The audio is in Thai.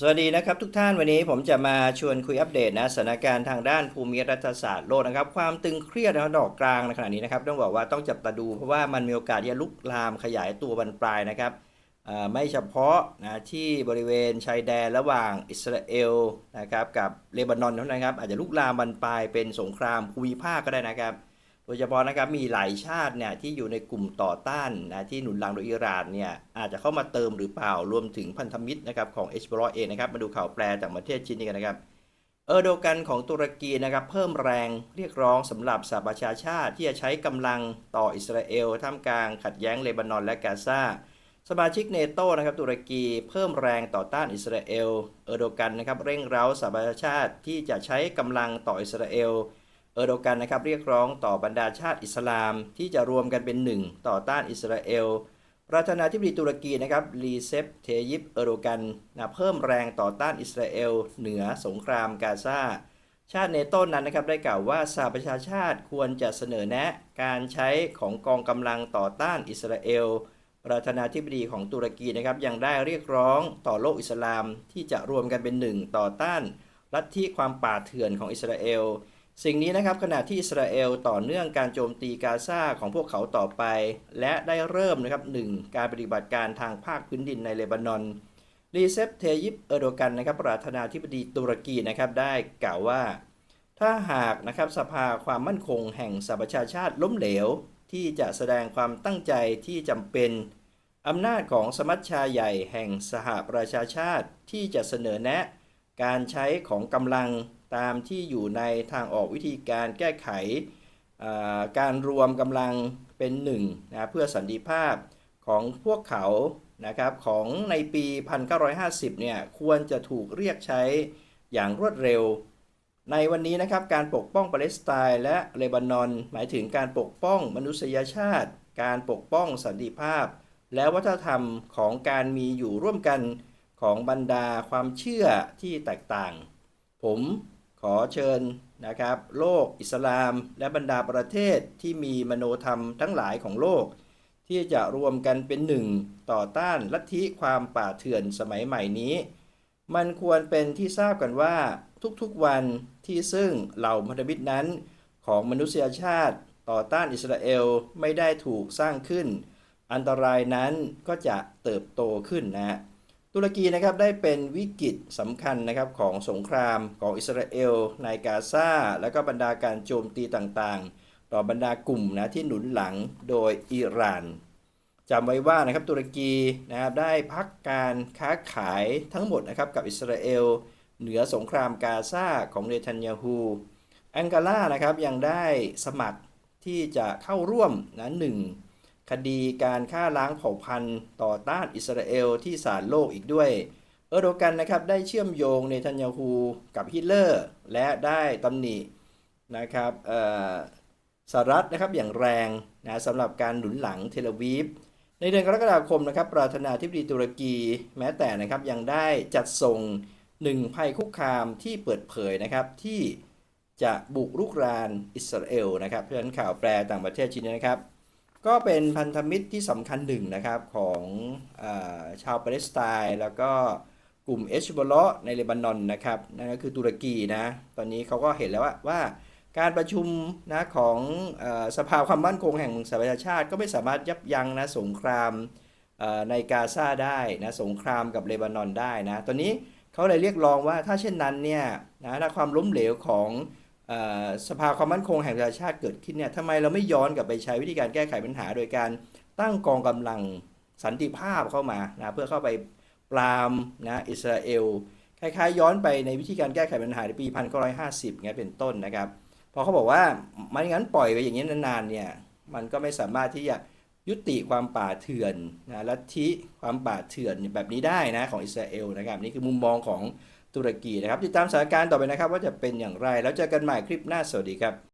สวัสดีนะครับทุกท่านวันนี้ผมจะมาชวนคุยอัปเดตนะสถานการณ์ทางด้านภูมิรัฐศาสตร์โลกนะครับ ความตึงเครียดนะดอกกลางในขณะนี้นะครับต้องบอกว่าต้องจับตาดูเพราะว่ามันมีโอกาสที่จะลุกลามขยายตัวบรรปลายนะครับไม่เฉพาะนะที่บริเวณชายแดนระหว่างอิสราเอลนะครับกับเลบานอนเท่านั้นครับอาจจะลุกลามบรรปลายเป็นสงครามภูมิภาคก็ได้นะครับ โดยเฉพาะนะครับมีหลายชาติเนี่ยที่อยู่ในกลุ่มต่อต้านนะที่หนุนหลังโดยอิหร่านเนี่ยอาจจะเข้ามาเติมหรือเปล่ารวมถึงพันธมิตรนะครับของเอชบรอเองนะครับมาดูข่าวแปลจากประเทศจีนกันนะครับ เออโดกันของตุรกีนะครับเพิ่มแรงเรียกร้องสำหรับสหประชาชาติที่จะใช้กำลังต่ออิสราเอลท่ามกลางขัดแย้งเลบานอนและกาซาสมาชิกเนโตนะครับตุรกีเพิ่มแรงต่อต้านอิสราเอล เออโดกันนะครับเร่งเร้าสหประชาชาติที่จะใช้กำลังต่ออิสราเอล เออร์โดกันนะครับเรียกร้องต่อบรรดาชาติอิสลามที่จะรวมกันเป็นหนึ่งต่อต้านอิสราเอล ประธานาธิบดีตุรกีนะครับรีเซปเทยิปเออร์โดกันนะเพิ่มแรงต่อต้านอิสราเอล เหนือสงครามกาซาชาติเนโต้นั้นนะครับได้กล่าวว่าสหประชาชาติควรจะเสนอแนะการใช้ของกองกำลังต่อต้านอิสราเอล ประธานาธิบดีของตุรกีนะครับยังได้เรียกร้องต่อโลกอิสลามที่จะรวมกันเป็นหนึ่งต่อต้านลัทธิความป่าเถื่อนของอิสราเอล สิ่งนี้นะครับขณะที่อิสราเอลต่อเนื่องการโจมตีกาซาของพวกเขาต่อไป และได้เริ่มนะครับหนึ่งการปฏิบัติการทางภาคพื้นดินในเลบานอนรีเซปเทยิปเอโดกันนะครับประธานาธิบดีตุรกีนะครับได้กล่าวว่า ถ้าหากนะครับสภาความมั่นคงแห่งสหประชาชาติล้มเหลว ที่จะแสดงความตั้งใจที่จำเป็นอำนาจของสมัชชาใหญ่แห่งสหประชาชาติที่จะเสนอแนะ การใช้ของกำลัง ตามที่อยู่ในทางออกวิธีการแก้ไขการรวมกำลังเป็นหนึ่งนะเพื่อสันติภาพของพวกเขานะครับของในปี 1950 เนี่ยควรจะถูกเรียกใช้อย่างรวดเร็ว ในวันนี้นะครับการปกป้องปาเลสไตน์และเลบานอน หมายถึงการปกป้องมนุษยชาติ การปกป้องสันติภาพ และวัฒนธรรมของการมีอยู่ร่วมกันของบรรดาความเชื่อที่แตกต่าง ผม ขอเชิญนะครับโลกอิสลาม และบรรดาประเทศที่มีมโนธรรมทั้งหลายของโลก ที่จะรวมกันเป็นหนึ่งต่อต้านลัทธิความป่าเถื่อนสมัยใหม่นี้ มันควรเป็นที่ทราบกันว่าทุกๆวันที่ซึ่งเหล่าพันธมิตรนั้น ของมนุษยชาติต่อต้านอิสราเอลไม่ได้ถูกสร้างขึ้น อันตรายนั้นก็จะเติบโตขึ้นนะฮะ ตุรกีนะครับได้เป็นวิกฤตสำคัญนะครับของสงครามของอิสราเอลในกาซาและก็บรรดาการโจมตีต่างๆ ต่อบรรดากลุ่มนะที่หนุนหลังโดยอิหร่านจำไว้ว่านะครับตุรกีนะครับได้พักการค้าขายทั้งหมดนะครับกับอิสราเอลเหนือสงครามกาซาของเนทันยาฮูแองการานะครับยังได้สมัครที่จะเข้าร่วมนะหนึ่ง คดีการฆ่าล้างเผ่าพันธุ์ต่อต้านอิสราเอลที่ศาลโลกอีกด้วย เออร์โดกันนะครับได้เชื่อมโยงเนทันยาฮูกับฮิตเลอร์ และได้ตำหนินะครับสหรัฐนะครับอย่างแรงนะสำหรับการหนุนหลังเทลวีฟในเดือนกรกฎาคมนะครับประธานาธิบดีตุรกีแม้แต่นะครับยังได้จัดส่งหนึ่งภัยคุกคามที่เปิดเผยนะครับที่จะบุกรุกรานอิสราเอลนะครับเพราะฉะนั้นข่าวแปลต่างประเทศชิ้นนี้นะครับ ก็เป็นพันธมิตรที่สำคัญหนึ่งนะครับของอชาวปาเลสไตน์แล้วก็กลุ่มเอชบอลในเลบานอนนะครับนั่นก็คือตุรกีนะตอนนี้เขาก็เห็นแล้วว่าว่าการประชุมนะของอสภาความมั่นคงแห่งสหประชาชาติก็ไม่สามารถยับยั้งนะสงครามในกาซาได้นะสงครามกับเลบานอนได้นะตอนนี้เขาเลยเรียกร้องว่าถ้าเช่นนั้นเนี่ยนะถ้าความล้มเหลวของ สภาความมั่นคงแห่งประชาชาติเกิดขึ้นเนี่ยทำไมเราไม่ย้อนกลับไปใช้วิธีการแก้ไขปัญหา โดยการตั้งกองกำลังสันติภาพเข้ามานะเพื่อเข้าไปปรามนะอิสราเอลคล้ายๆ ย้อนไปในวิธีการแก้ไขปัญหาในปี1950เงี้ยเป็นต้นนะครับพอเขาบอกว่าไม่งั้นปล่อยไปอย่างนี้นานๆเนี่ยมันก็ไม่สามารถที่จะยุติความป่าเถื่อนนะลัทธิความป่าเถื่อนแบบนี้ได้นะของอิสราเอลนะครับนี่คือมุมมองของ ตุรกีนะครับ ติดตามสถานการณ์ต่อไปนะครับ ว่าจะเป็นอย่างไร แล้วเจอกันใหม่คลิปหน้าสวัสดีครับ